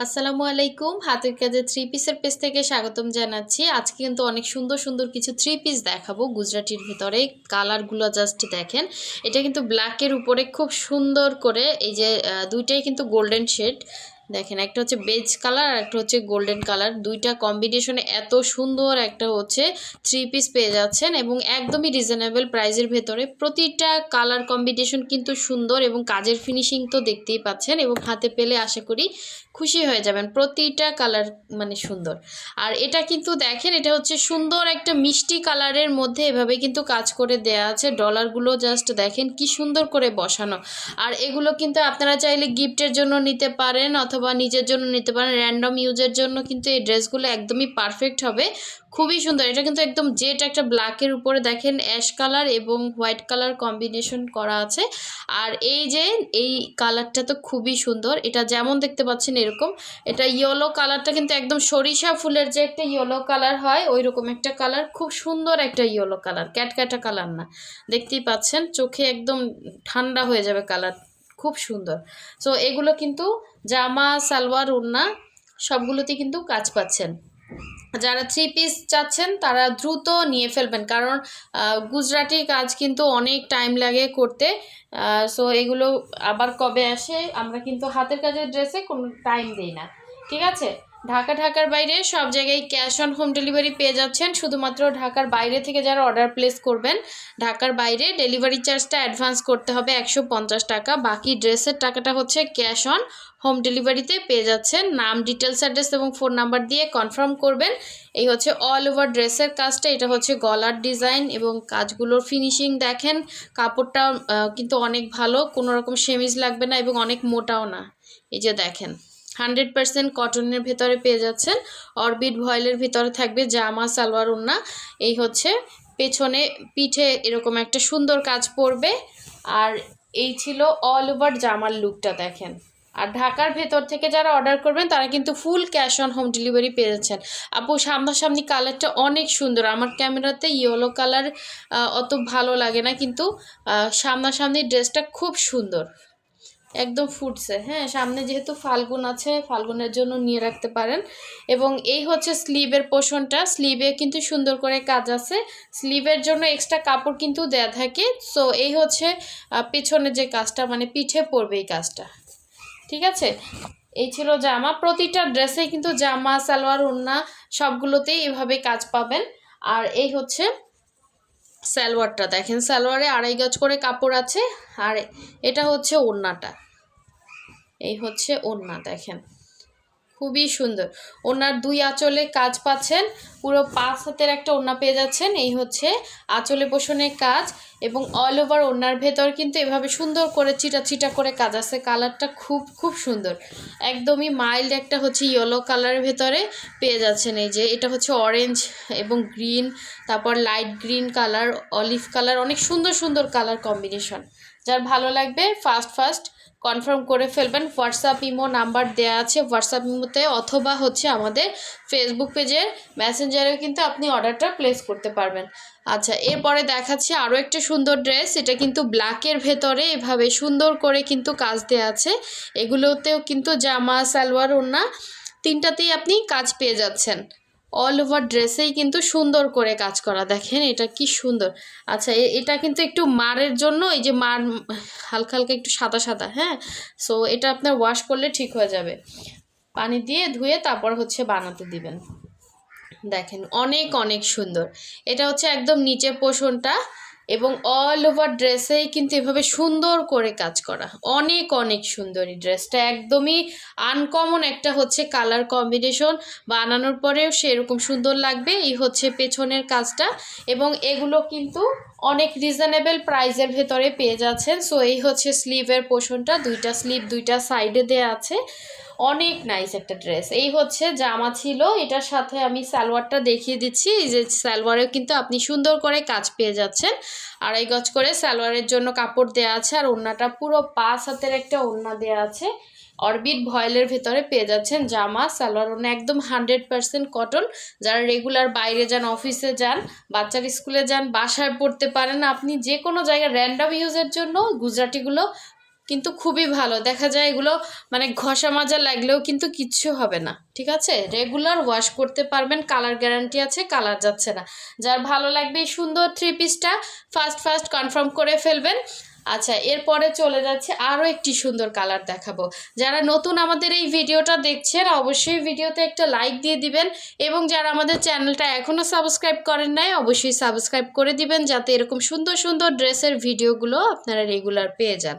আসসালামু আলাইকুম। হাতের কাজে থ্রি পিসের পেজ থেকে স্বাগতম জানাচ্ছি। আজকে কিন্তু অনেক সুন্দর সুন্দর কিছু থ্রি পিস দেখাবো গুজরাটির ভিতরে। কালারগুলো জাস্ট দেখেন। এটা কিন্তু ব্ল্যাকের উপরে খুব সুন্দর করে এই যে দুইটাই কিন্তু গোল্ডেন শেড দেখেন, একটা হচ্ছে বেজ কালার আর একটা হচ্ছে গোল্ডেন কালার দুইটা কম্বিনেশনে এত সুন্দর একটা হচ্ছে থ্রি পিস পেয়ে যাচ্ছেন এবং একদমই রিজনেবল প্রাইজের ভেতরে। প্রতিটা কালার কম্বিনেশন কিন্তু সুন্দর এবং কাজের ফিনিশিং তো দেখতেই পাচ্ছেন এবং হাতে পেলে আশা করি খুশি হয়ে যাবেন। প্রতিটা কালার মানে সুন্দর। আর এটা কিন্তু দেখেন, এটা হচ্ছে সুন্দর একটা মিষ্টি কালারের মধ্যে এভাবে কিন্তু কাজ করে দেয়া আছে। ডলারগুলো জাস্ট দেখেন কি সুন্দর করে বসানো। আর এগুলো কিন্তু আপনারা চাইলে গিফটের জন্য নিতে পারেন অথবা নিজের জন্য নিতে পারেন। র্যান্ডম ইউজের জন্য কিন্তু এই ড্রেসগুলো একদমই পারফেক্ট হবে। খুবই সুন্দর। এটা কিন্তু একদম জেট একটা ব্ল্যাকের উপরে দেখেন অ্যাশ কালার এবং হোয়াইট কালার কম্বিনেশন করা আছে। আর এই যে, এই কালারটা তো খুবই সুন্দর। এটা যেমন দেখতে পাচ্ছেন এরকম। এটা ইয়েলো কালারটা কিন্তু একদম সরিষা ফুলের যে একটা ইয়েলো কালার হয় ওই রকম একটা কালার খুব সুন্দর একটা ইয়েলো কালার ক্যাটক্যাটা কালার না। দেখতেই পাচ্ছেন? চোখে একদম ঠান্ডা হয়ে যাবে কালার খুব সুন্দর। সো এগুলো কিন্তু জামা, সালোয়ার উন্না সবগুলোতে কিন্তু কাজ পাচ্ছেন। যারা থ্রি পিস চাচ্ছেন, তারা দ্রুত নিয়ে ফেলবেন। কারণ গুজরাটি কাজ কিন্তু অনেক টাইম লাগে করতে। সো এগুলো আবার কবে আসে, আমরা কিন্তু হাতের কাজের ড্রেসে কোনো টাইম দিই না। ঠিক আছে? ঢাকা, ঢাকার বাইরে সব জায়গায় ক্যাশ অন হোম ডেলিভারি পেয়ে যাচ্ছেন। শুধুমাত্র ঢাকার বাইরে থেকে যারা অর্ডার প্লেস করবেন, ঢাকার বাইরে ডেলিভারি চার্জটা অ্যাডভান্স করতে হবে একশো পঞ্চাশ টাকা। বাকি ড্রেসের টাকাটা হচ্ছে ক্যাশ অন হোম ডেলিভারিতে পেয়ে যাচ্ছেন। নাম ডিটেলস অ্যাড্রেস এবং ফোন নাম্বার দিয়ে কনফার্ম করবেন। এই হচ্ছে অল ওভার ড্রেসের কাজটা। এটা হচ্ছে গলার ডিজাইন এবং কাজগুলোর ফিনিশিং দেখেন। কাপড়টা কিন্তু অনেক ভালো, কোনো রকম সেমিজ লাগবে না এবং অনেক মোটাও না। এই যে দেখেন। হান্ড্রেড পার্সেন্ট কটনের ভেতরে পেয়ে যাচ্ছেন। অরবিট ভয়েলের ভিতরে থাকবে জামা, সালোয়ার উন্না এই হচ্ছে পেছনে পিঠে এরকম একটা সুন্দর কাজ পড়বে আর এই ছিল অল ওভার জামার লুকটা দেখেন। আর ঢাকার ভেতর থেকে যারা অর্ডার করবেন, তারা কিন্তু full cash on home delivery পেয়ে যাচ্ছেন। আপু, সামনাসামনি কালারটা অনেক সুন্দর। আমার ক্যামেরাতে ইয়েলো কালার অত ভালো লাগে না, কিন্তু সামনাসামনি ড্রেসটা খুব সুন্দর। একদম ফুটছে। হ্যাঁ সামনে যেহেতু ফাল্গুন আছে, ফাল্গুনের জন্য নিয়ে রাখতে পারেন। এবং এই হচ্ছে স্লিভের পোষণটা। স্লিভে কিন্তু সুন্দর করে কাজ আছে। স্লিভের জন্য এক্সট্রা কাপড় কিন্তু দেয়া থাকে। সো এই হচ্ছে পেছনে যে কাজটা মানে পিঠে পড়বে এই কাজটা। ঠিক আছে? এই ছিল জামা। প্রতিটা ড্রেসে কিন্তু জামা, সালোয়ার, ওড়না সবগুলোতেই এভাবে কাজ পাবেন। আর এই হচ্ছে সালোয়ারটা। দেখেন, সালোয়ারে আড়াই গজ করে কাপড় আছে। আর এটা হচ্ছে ওড়নাটা। এই হচ্ছে ওড়না, দেখেন। খুবই সুন্দর। ওনার দুই আঁচলে কাজ পাচ্ছেন। পুরো পাঁচ হাতের একটা ওড়না পেয়ে যাচ্ছেন। এই হচ্ছে আঁচলে পোষণের কাজ এবং অল ওভার ওড়নার ভেতর কিন্তু এভাবে সুন্দর করে চিটা চিটা করে কাজ আছে। কালারটা খুব খুব সুন্দর। একদমই মাইল্ড একটা হচ্ছে ইয়েলো কালারের ভেতরে পেয়ে যাচ্ছেন। এই যে এটা হচ্ছে অরেঞ্জ এবং গ্রিন তারপর light green colour olive colour অনেক সুন্দর সুন্দর কালার কম্বিনেশন যার ভালো লাগবে ফার্স্ট ফার্স্ট কনফার্ম করে ফেলবেন। হোয়াটসঅ্যাপ ইমো নাম্বার দেওয়া আছে। হোয়াটসঅ্যাপ ইমোতে অথবা হচ্ছে আমাদের ফেসবুক পেজের মেসেঞ্জারে কিন্তু আপনি অর্ডারটা প্লেস করতে পারবেন। আচ্ছা এরপরে দেখাচ্ছি আরও একটা সুন্দর ড্রেস এটা কিন্তু ব্ল্যাকের ভেতরে। এভাবে সুন্দর করে কিন্তু কাজ দেওয়া আছে। এগুলোতেও কিন্তু জামা, সালোয়ার, ওড়না তিনটাতেই আপনি কাজ পেয়ে যাচ্ছেন। অল ওভার ড্রেসেই কিন্তু সুন্দর করে কাজ করা। দেখেন এটা কি সুন্দর। আচ্ছা এটা কিন্তু একটু মারের জন্য, এই যে মার, হালকা হালকা একটু সাদা সাদা হ্যাঁ? সো এটা আপনার ওয়াশ করলে ঠিক হয়ে যাবে। পানি দিয়ে ধুয়ে তারপর হচ্ছে বানাতে দিবেন। দেখেন, অনেক অনেক সুন্দর। এটা হচ্ছে একদম নিচে পোষণটা এবং অল ওভার ড্রেসেই কিন্তু এভাবে সুন্দর করে কাজ করা। অনেক অনেক সুন্দর ড্রেসটা একদমই আনকমন একটা হচ্ছে কালার কম্বিনেশন বানানোর পরেও সেরকম সুন্দর লাগবে, এই হচ্ছে পেছনের কাজটা। এবং এগুলো কিন্তু অনেক রিজনেবল প্রাইজের ভেতরে পেয়ে যাচ্ছেন। সো এই হচ্ছে স্লিভের পোষণটা। দুইটা স্লিভ দুইটা সাইডে দেয়া আছে। অনেক নাইস একটা ড্রেস এই হচ্ছে জামা ছিল। এটার সাথে আমি সালোয়ারটা দেখিয়ে দিচ্ছি। এই যে সালোয়ারেও কিন্তু আপনি সুন্দর করে কাজ পেয়ে যাচ্ছেন। আড়াই গজ করে সালোয়ারের জন্য কাপড় দেওয়া আছে। আর ওড়নাটা পুরো পাঁচ হাতের একটা ওড়না দেওয়া আছে। অরবিট ভয়েলের ভেতরে পেয়ে যাচ্ছেন জামা। সালোয়ার ওড়না একদম হান্ড্রেড পার্সেন্ট কটন যারা রেগুলার বাইরে যান অফিসে যান, বাচ্চার স্কুলে যান, বাসায় পড়তে পারেন আপনি যে কোনো জায়গায় র্যান্ডাম ইউজের জন্য গুজরাটিগুলো কিন্তু খুবই ভালো। দেখা যায় এগুলো মানে ঘষা মাজা লাগলেও কিন্তু কিচ্ছু হবে না, ঠিক আছে? রেগুলার ওয়াশ করতে পারবেন কালার গ্যারান্টি আছে কালার যাচ্ছে না। যার ভালো লাগবে এই সুন্দর থ্রি পিসটা ফার্স্ট ফার্স্ট কনফার্ম করে ফেলবেন। আচ্ছা এরপরে চলে যাচ্ছে আরও একটি সুন্দর কালার দেখাবো। যারা নতুন আমাদের এই ভিডিওটা দেখছেন, অবশ্যই ভিডিওতে একটা লাইক দিয়ে দিবেন এবং যারা আমাদের চ্যানেলটা এখনও সাবস্ক্রাইব করেন নাই, অবশ্যই সাবস্ক্রাইব করে দিবেন যাতে এরকম সুন্দর সুন্দর ড্রেসের ভিডিওগুলো আপনারা রেগুলার পেয়ে যান।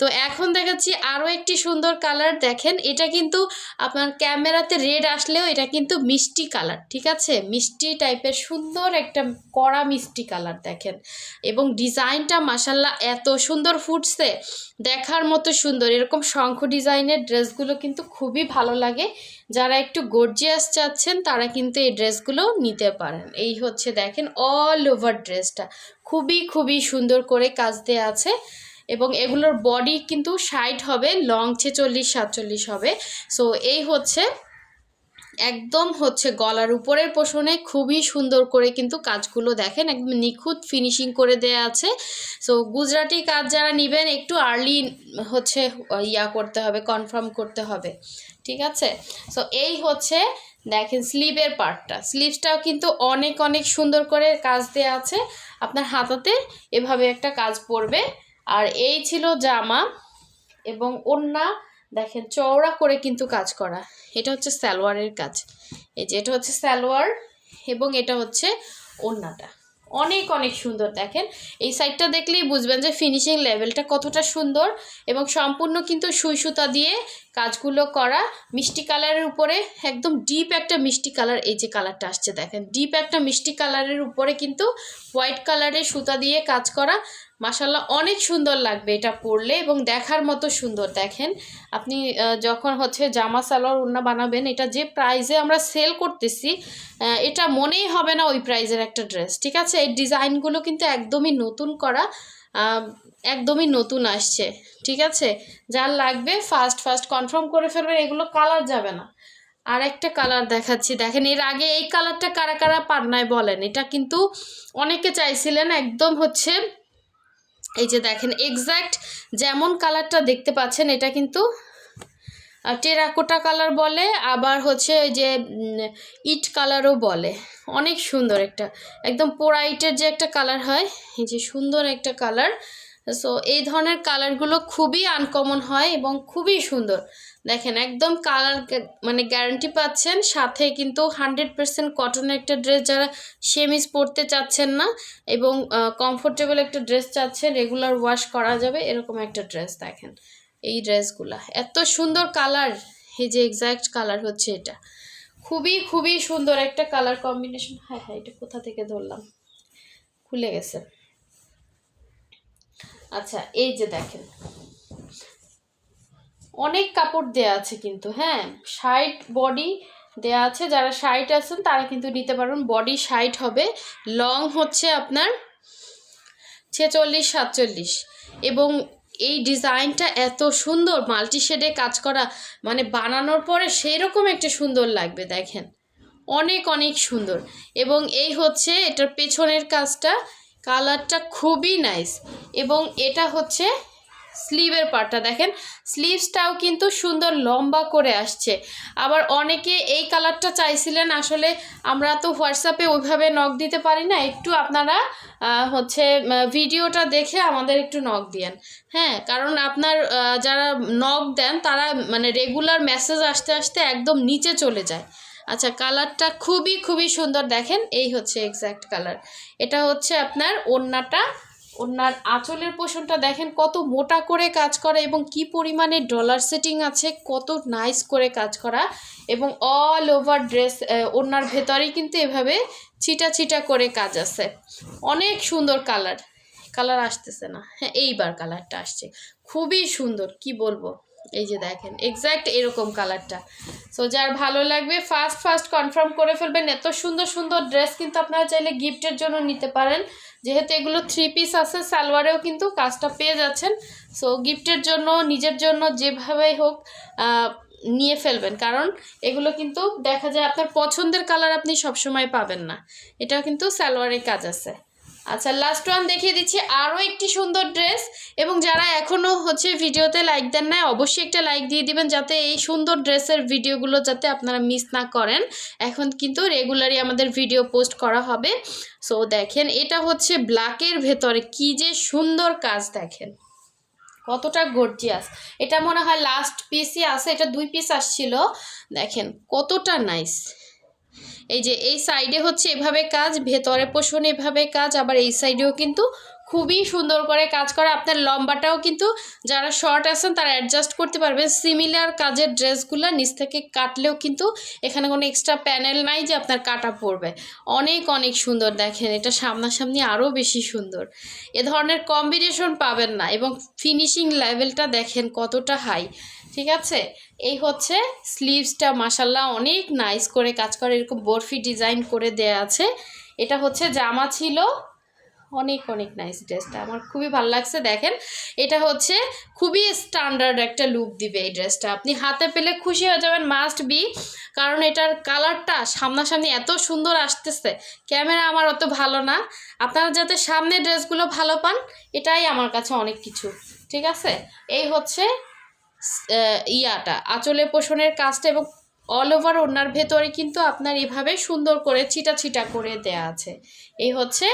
তো এখন দেখাচ্ছি আরও একটি সুন্দর কালার দেখেন, এটা কিন্তু আপনার ক্যামেরাতে রেড আসলেও এটা কিন্তু মিষ্টি কালার ঠিক আছে? মিষ্টি টাইপের সুন্দর একটা কড়া মিষ্টি কালার দেখেন। এবং ডিজাইনটা মাসাল্লাহ এত সুন্দর ফুটছে, দেখার মতো সুন্দর। এরকম শঙ্খ ডিজাইনের ড্রেসগুলো কিন্তু খুবই ভালো লাগে। যারা একটু গর্জিয়াস চাচ্ছেন, তারা কিন্তু এই ড্রেসগুলো নিতে পারেন। এই হচ্ছে দেখেন অল ওভার ড্রেসটা। খুবই খুবই সুন্দর করে কাজ দেওয়া আছে এবং এগুলোর বডি কিন্তু ষাট হবে লং ছেচল্লিশ, সাতচল্লিশ হবে। সো এই হচ্ছে একদম হচ্ছে গলার উপরের পোষণে খুবই সুন্দর করে কিন্তু কাজগুলো দেখেন, একদম নিখুঁত ফিনিশিং করে দেয়া আছে। সো গুজরাটি কাজ যারা নেবেন, একটু আর্লি হচ্ছে ইয়া করতে হবে কনফার্ম করতে হবে, ঠিক আছে? সো এই হচ্ছে, দেখেন স্লিভের পার্টটা স্লিভসটাও কিন্তু অনেক অনেক সুন্দর করে কাজ দেওয়া আছে। আপনার হাতাতে এভাবে একটা কাজ পড়বে। আর এই ছিল জামা এবং ওড়না দেখেন, চওড়া করে কিন্তু কাজ করা। এটা হচ্ছে সালোয়ারের কাজ। এই যে এটা হচ্ছে সালোয়ার এবং এটা হচ্ছে ওড়নাটা। অনেক অনেক সুন্দর দেখেন। এই সাইডটা দেখলেই বুঝবেন যে ফিনিশিং লেভেলটা কতটা সুন্দর এবং সম্পূর্ণ কিন্তু সুই সুতা দিয়ে কাজগুলো করা। মিষ্টি কালারের উপরে একদম ডিপ একটা মিষ্টি কালার এই যে কালারটা আসছে দেখেন। ডিপ একটা মিষ্টি কালারের উপরে কিন্তু হোয়াইট কালারের সুতা দিয়ে কাজ করা। মাসাল্লাহ অনেক সুন্দর লাগবে এটা পরলে এবং দেখার মতো সুন্দর দেখেন। আপনি যখন হচ্ছে জামা সালোয়ার উন্না বানাবেন, এটা যে প্রাইজে আমরা সেল করতেছি এটা মনেই হবে না ওই প্রাইজের একটা ড্রেস ঠিক আছে? এই ডিজাইনগুলো কিন্তু একদমই নতুন করা। একদমই নতুন আসছে, ঠিক আছে? যার লাগবে ফার্স্ট ফার্স্ট কনফার্ম করে ফেলবেন, এগুলো কালার যাবে না। আর একটা কালার দেখাচ্ছি, দেখেন এর আগে এই কালারটা কারা কারা পান্নায় বলেন? এটা কিন্তু অনেকে চাইছিলেন, একদম হচ্ছে, এই যে দেখেন এক্স্যাক্ট যেমন কালারটা দেখতে পাচ্ছেন, এটা কিন্তু টেরাকোটা কালার বলে, আবার হচ্ছে যে ইট কালারও বলে। অনেক সুন্দর একটা, একদম পোড়া ইটের যে একটা কালার হয়, এই যে সুন্দর একটা কালার। সো এই ধরনের কালারগুলো খুবই আনকমন হয় এবং খুবই সুন্দর। দেখেন, একদম কালার মানে গ্যারান্টি পাচ্ছেন, সাথে কিন্তু হান্ড্রেড পার্সেন্ট কটনের একটা ড্রেস যারা সেমিজ পরতে চাচ্ছেন না এবং কমফোর্টেবল একটা ড্রেস চাচ্ছেন রেগুলার ওয়াশ করা যাবে, এরকম একটা ড্রেস দেখেন। এই ড্রেসগুলা। এত সুন্দর কালার, এই যে এক্স্যাক্ট কালার হচ্ছে এটা। খুবই খুবই সুন্দর একটা কালার কম্বিনেশন হ্যাঁ হ্যাঁ এটা কোথা থেকে ধরলাম? খুলে গেছে। আচ্ছা এই যে দেখেন। অনেক কাপড় দেয়া আছে কিন্তু হ্যাঁ? শাইট বডি দেয়া আছে, যারা শাইট আছেন তারা কিন্তু নিতে পারবেন। বডি শাইট হবে। লং হচ্ছে আপনার ছেচল্লিশ, সাতচল্লিশ। এবং এই ডিজাইনটা এত সুন্দর মাল্টিশেডে কাজ করা মানে বানানোর পরে সেই রকম একটা সুন্দর লাগবে, দেখেন। অনেক অনেক সুন্দর। এবং এই হচ্ছে এটার পেছনের কাজটা, কালারটা খুবই নাইস এবং এটা হচ্ছে স্লিভের পার্টটা দেখেন। স্লিভসটাও কিন্তু সুন্দর লম্বা করে আসছে। আবার অনেকে এই কালারটা চাইছিলেন, আসলে আমরা তো হোয়াটসঅ্যাপে ওইভাবে নখ দিতে পারি না। একটু আপনারা হচ্ছে ভিডিওটা দেখে আমাদের একটু নখ দিয়েন। হ্যাঁ কারণ আপনার যারা নখ দেন, তারা মানে রেগুলার মেসেজ আসতে আসতে একদম নিচে চলে যায়। আচ্ছা কালারটা খুবই খুবই সুন্দর। দেখেন, এই হচ্ছে এক্স্যাক্ট কালার এটা হচ্ছে আপনার ওড়নাটা ওনার আঁচলের পোষণটা দেখেন কত মোটা করে কাজ করা এবং কি পরিমাণে ডলার সেটিং আছে, কত নাইস করে কাজ করা এবং অল ওভার ড্রেস ওনার ভেতরেই কিন্তু এভাবে ছিটা ছিটা করে কাজ আছে। অনেক সুন্দর কালার কালার আসতেছে না। হ্যাঁ এইবার কালারটা আসছে। খুবই সুন্দর, কি বলব? এই যে দেখেন এক্স্যাক্ট এরকম কালারটা সো যার ভালো লাগবে ফার্স্ট ফার্স্ট কনফার্ম করে ফেলবেন। এত সুন্দর সুন্দর ড্রেস কিন্তু আপনারা চাইলে গিফটের জন্য নিতে পারেন। যেহেতু এগুলো থ্রি পিস আছে, সালোয়ারেও কিন্তু কাজটা পেয়ে যাচ্ছেন। সো গিফটের জন্য, নিজের জন্য যেভাবে হোক নিয়ে ফেলবেন। কারণ এগুলো কিন্তু দেখা যায় আপনার পছন্দের কালার আপনি সবসময় পাবেন না। এটা কিন্তু সালোয়ারের কাজ আছে। আচ্ছা লাস্ট ওয়ান দেখিয়ে দিচ্ছি। আরও একটি সুন্দর ড্রেস এবং যারা এখনও হচ্ছে ভিডিওতে লাইক দেন না অবশ্যই একটা লাইক দিয়ে দিবেন যাতে এই সুন্দর ড্রেসের ভিডিওগুলো যাতে আপনারা মিস না করেন। এখন কিন্তু রেগুলারই আমাদের ভিডিও পোস্ট করা হবে। সো দেখেন, এটা হচ্ছে ব্ল্যাকের ভেতরে কি যে সুন্দর কাজ, দেখেন। কতটা গর্জিয়াস এটা মনে হয় লাস্ট পিসই আছে, এটা দুই পিস আসছিল। দেখেন, কতটা নাইস এই যে এই সাইডে হচ্ছে এভাবে কাজ, ভেতরে পোষণ এভাবে কাজ, আবার এই সাইডেও কিন্তু খুবই সুন্দর করে কাজ করে। আপনার লম্বাটাও কিন্তু যারা শর্ট আছেন তারা অ্যাডজাস্ট করতে পারবেন। সিমিলার কাজের ড্রেসগুলো নিচ থেকে কাটলেও কিন্তু এখানে কোনো এক্সট্রা প্যানেল নাই যে আপনার কাটা পড়বে। অনেক অনেক সুন্দর দেখেন, এটা সামনাসামনি আরও বেশি সুন্দর। এ ধরনের কম্বিনেশন পাবেন না এবং ফিনিশিং লেভেলটা দেখেন কতটা হাই ঠিক আছে? এই হচ্ছে স্লিভসটা মাসাল্লাহ অনেক নাইস করে কাজ করে। এরকম বরফি ডিজাইন করে দেয়া আছে। এটা হচ্ছে জামা ছিল। অনেক অনেক নাইস ড্রেসটা আমার খুবই ভালো লাগছে, দেখেন। এটা হচ্ছে খুবই স্ট্যান্ডার্ড একটা লুক দিবে এই ড্রেসটা আপনি হাতে পেলে খুশি হয়ে যাবেন মাস্ট বি কারণ এটার কালারটা সামনাসামনি এত সুন্দর আসতেছে। ক্যামেরা আমার অত ভালো না। আপনারা যাতে সামনে ড্রেসগুলো ভালো পান, এটাই আমার কাছে অনেক কিছু। ঠিক আছে? এই হচ্ছে ইয়াটা। আঁচলে পোষণের কাজটা এবং অল ওভার ওনার ভেতরে কিন্তু আপনার এভাবে সুন্দর করে ছিটা ছিটা করে দেয়া আছে। এই হচ্ছে